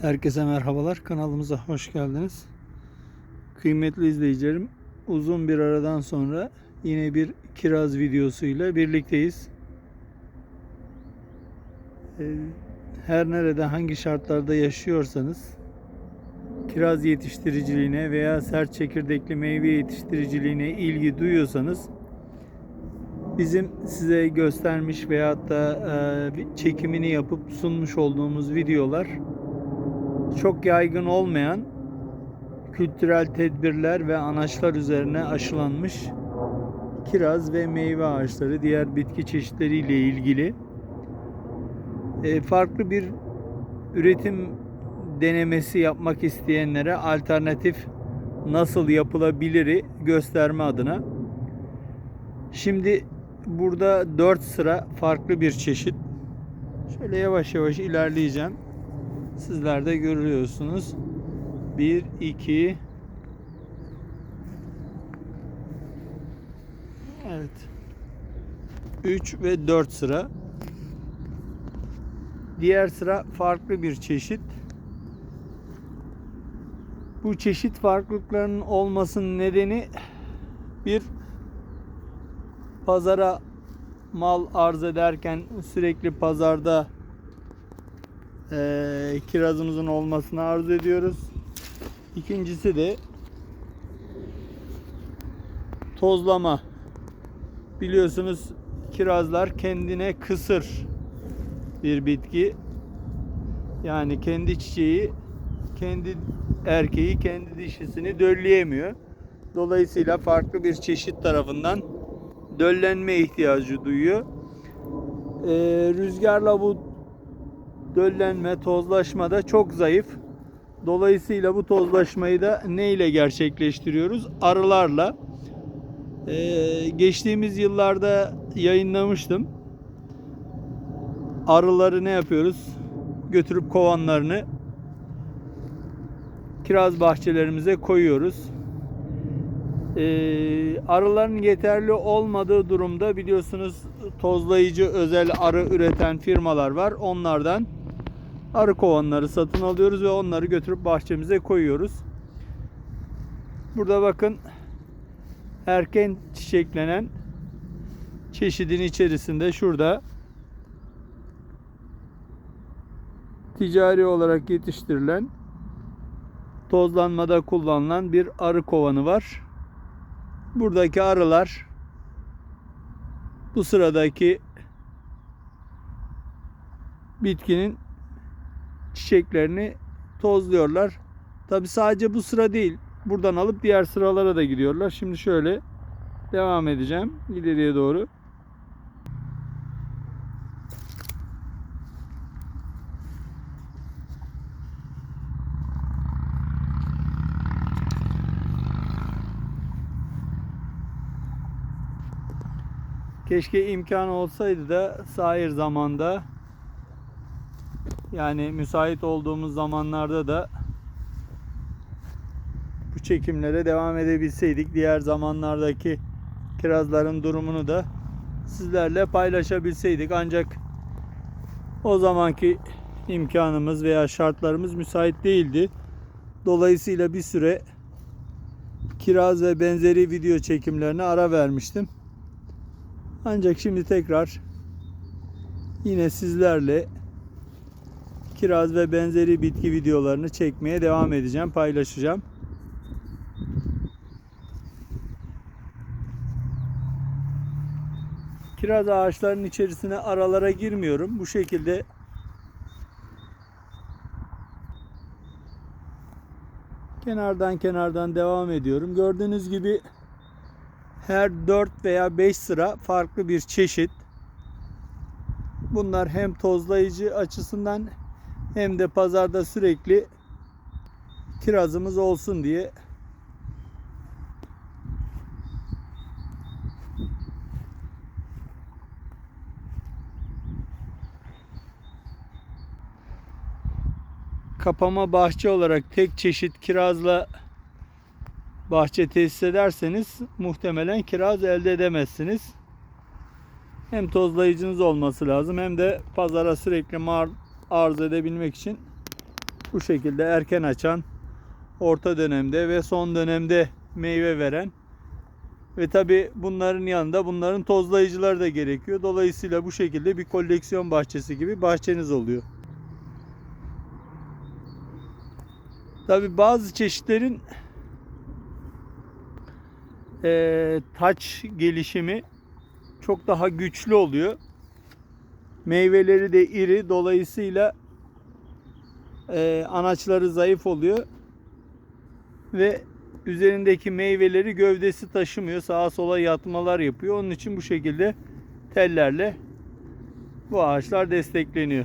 Herkese merhabalar. Kanalımıza hoş geldiniz. Kıymetli izleyicilerim, uzun bir aradan sonra yine bir kiraz videosuyla birlikteyiz. Ee, Her nerede hangi şartlarda yaşıyorsanız kiraz yetiştiriciliğine veya sert çekirdekli meyve yetiştiriciliğine ilgi duyuyorsanız bizim size göstermiş veyahut da e, çekimini yapıp sunmuş olduğumuz videolar çok yaygın olmayan kültürel tedbirler ve anaçlar üzerine aşılanmış kiraz ve meyve ağaçları, diğer bitki çeşitleriyle ilgili e, farklı bir üretim denemesi yapmak isteyenlere alternatif nasıl yapılabiliri gösterme adına. Şimdi burada 4 sıra farklı bir çeşit. Şöyle yavaş yavaş ilerleyeceğim. Sizler de görüyorsunuz. 1 2 Evet. 3 ve 4 sıra. Diğer sıra farklı bir çeşit. Bu çeşit farklılıklarının olmasının nedeni bir pazara mal arz ederken sürekli pazarda eee, kirazımızın olmasını arzu ediyoruz. İkincisi de tozlama. Biliyorsunuz kirazlar kendine kısır bir bitki. Yani kendi çiçeği, kendi erkeği, kendi dişisini dölleyemiyor. Dolayısıyla farklı bir çeşit tarafından döllenme ihtiyacı duyuyor. Ee, rüzgarla bu döllenme, tozlaşma da çok zayıf. Dolayısıyla bu tozlaşmayı da ne ile gerçekleştiriyoruz? Arılarla. Ee, geçtiğimiz yıllarda yayınlamıştım. Arıları ne yapıyoruz? Götürüp kovanlarını kiraz bahçelerimize koyuyoruz. Ee, arıların yeterli olmadığı durumda biliyorsunuz tozlayıcı özel arı üreten firmalar var. Onlardan arı kovanları satın alıyoruz ve onları götürüp bahçemize koyuyoruz. Burada bakın erken çiçeklenen çeşidin içerisinde şurada ticari olarak yetiştirilen tozlanmada kullanılan bir arı kovanı var. Buradaki arılar bu sıradaki bitkinin çiçeklerini tozluyorlar. Tabi sadece bu sıra değil. Buradan alıp diğer sıralara da gidiyorlar. Şimdi şöyle devam edeceğim ileriye doğru. Keşke imkan olsaydı da sahir zamanda yani müsait olduğumuz zamanlarda da bu çekimlere devam edebilseydik. Diğer zamanlardaki kirazların durumunu da sizlerle paylaşabilseydik. Ancak o zamanki imkanımız veya şartlarımız müsait değildi. Dolayısıyla bir süre kiraz ve benzeri video çekimlerine ara vermiştim. Ancak şimdi tekrar yine sizlerle kiraz ve benzeri bitki videolarını çekmeye devam edeceğim, paylaşacağım. Kiraz ağaçlarının içerisine aralara girmiyorum. Bu şekilde kenardan kenardan devam ediyorum. Gördüğünüz gibi her 4 veya 5 sıra farklı bir çeşit. Bunlar hem tozlayıcı açısından hem de pazarda sürekli kirazımız olsun diye kapama bahçe olarak tek çeşit kirazla bahçe tesis ederseniz muhtemelen kiraz elde edemezsiniz. Hem tozlayıcınız olması lazım hem de pazara sürekli mar arz edebilmek için Bu şekilde erken açan, orta dönemde ve son dönemde meyve veren ve tabi bunların yanında bunların tozlayıcıları da gerekiyor. Dolayısıyla bu şekilde bir koleksiyon bahçesi gibi bahçeniz oluyor. Tabi bazı çeşitlerin eee taç gelişimi çok daha güçlü oluyor. Meyveleri de iri dolayısıyla eee, anaçları zayıf oluyor ve üzerindeki meyveleri gövdesi taşımıyor. Sağa sola yatmalar yapıyor. Onun için bu şekilde tellerle bu ağaçlar destekleniyor.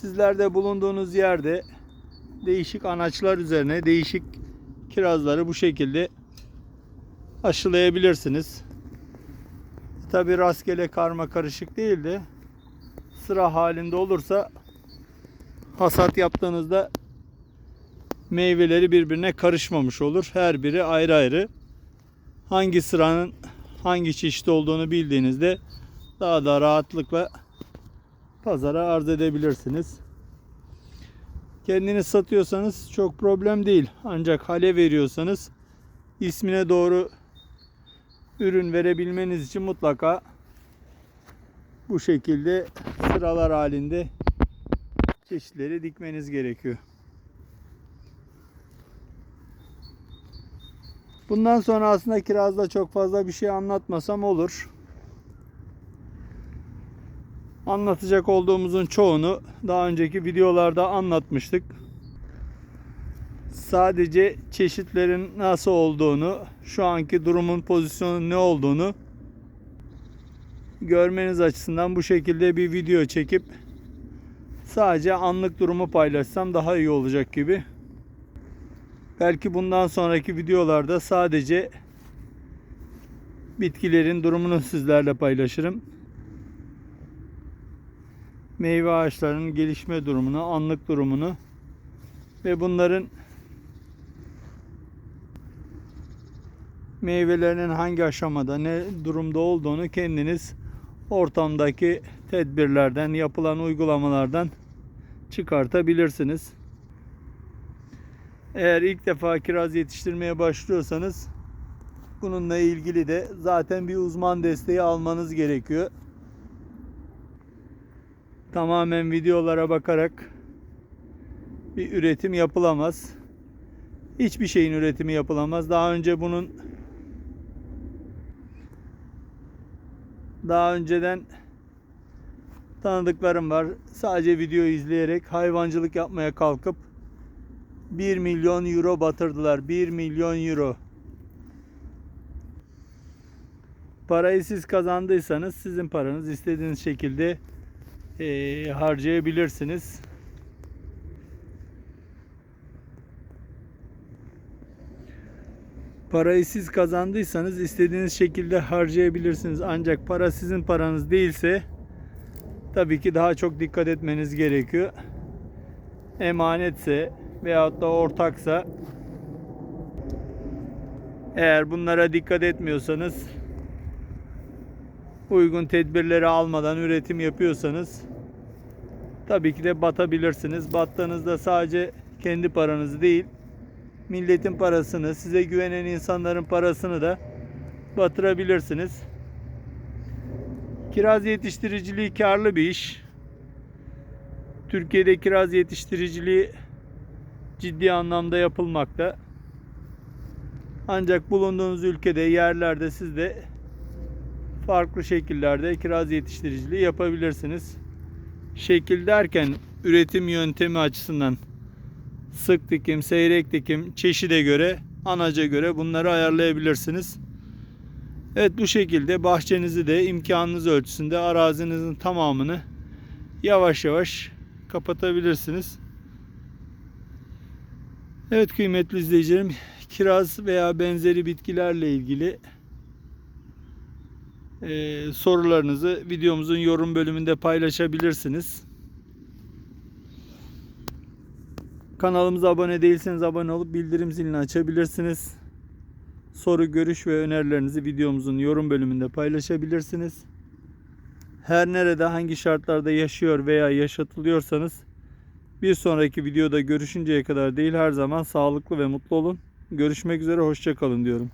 Sizler de bulunduğunuz yerde değişik anaçlar üzerine değişik kirazları bu şekilde aşılayabilirsiniz. Tabi rastgele karma karışık değil de sıra halinde olursa hasat yaptığınızda meyveleri birbirine karışmamış olur. Her biri ayrı ayrı. Hangi sıranın hangi çeşit olduğunu bildiğinizde daha da rahatlıkla pazara arz edebilirsiniz. Kendiniz satıyorsanız çok problem değil. Ancak hale veriyorsanız ismine doğru ürün verebilmeniz için mutlaka bu şekilde sıralar halinde çeşitleri dikmeniz gerekiyor. Bundan sonra aslında kirazda çok fazla bir şey anlatmasam olur. Anlatacak olduğumuzun çoğunu daha önceki videolarda anlatmıştık. Sadece çeşitlerin nasıl olduğunu, şu anki durumun pozisyonun ne olduğunu görmeniz açısından bu şekilde bir video çekip sadece anlık durumu paylaşsam daha iyi olacak gibi. Belki bundan sonraki videolarda sadece bitkilerin durumunu sizlerle paylaşırım. Meyve ağaçlarının gelişme durumunu, anlık durumunu ve bunların meyvelerinin hangi aşamada ne durumda olduğunu kendiniz ortamdaki tedbirlerden, yapılan uygulamalardan çıkartabilirsiniz. Eğer ilk defa kiraz yetiştirmeye başlıyorsanız bununla ilgili de zaten bir uzman desteği almanız gerekiyor. Tamamen videolara bakarak bir üretim yapılamaz. Hiçbir şeyin üretimi yapılamaz. Daha önce bunun daha önceden tanıdıklarım var. Sadece video izleyerek hayvancılık yapmaya kalkıp 1 milyon euro batırdılar. 1 milyon euro. Parayı siz kazandıysanız sizin paranız istediğiniz şekilde eee, harcayabilirsiniz. Parayı siz kazandıysanız istediğiniz şekilde harcayabilirsiniz. Ancak para sizin paranız değilse tabii ki daha çok dikkat etmeniz gerekiyor. Emanetse veyahut da ortaksa eğer bunlara dikkat etmiyorsanız uygun tedbirleri almadan üretim yapıyorsanız tabii ki de batabilirsiniz. Battığınızda sadece kendi paranızı değil milletin parasını, size güvenen insanların parasını da batırabilirsiniz. Kiraz yetiştiriciliği karlı bir iş. Türkiye'de kiraz yetiştiriciliği ciddi anlamda yapılmakta. Ancak bulunduğunuz ülkede, yerlerde siz de farklı şekillerde kiraz yetiştiriciliği yapabilirsiniz. Şekil derken üretim yöntemi açısından sık dikim, seyrek dikim, çeşide göre, anaca göre bunları ayarlayabilirsiniz. Evet bu şekilde bahçenizi de imkanınız ölçüsünde arazinizin tamamını yavaş yavaş kapatabilirsiniz. Evet kıymetli izleyicilerim kiraz veya benzeri bitkilerle ilgili e, sorularınızı videomuzun yorum bölümünde paylaşabilirsiniz. Kanalımıza abone değilseniz abone olup bildirim zilini açabilirsiniz. Soru, görüş ve önerilerinizi videomuzun yorum bölümünde paylaşabilirsiniz. Her nerede hangi şartlarda yaşıyor veya yaşatılıyorsanız bir sonraki videoda görüşünceye kadar değil her zaman sağlıklı ve mutlu olun. Görüşmek üzere hoşça kalın diyorum.